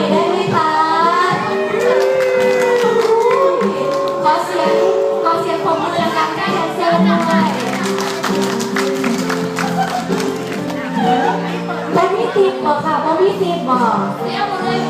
อยได้ไหมคะ ขอเสียง ขอเสียงผมมือดังๆได้แดนเซอร์หน่อยบ่มีติดบอกค่ะบ่มีติดบอกเดี๋ย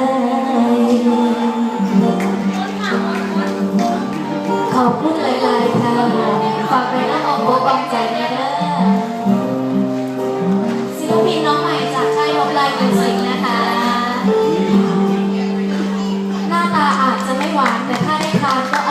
เป็นะคะ หน้าตาอาจจะไม่หวานแต่ถ้าได้ทานก็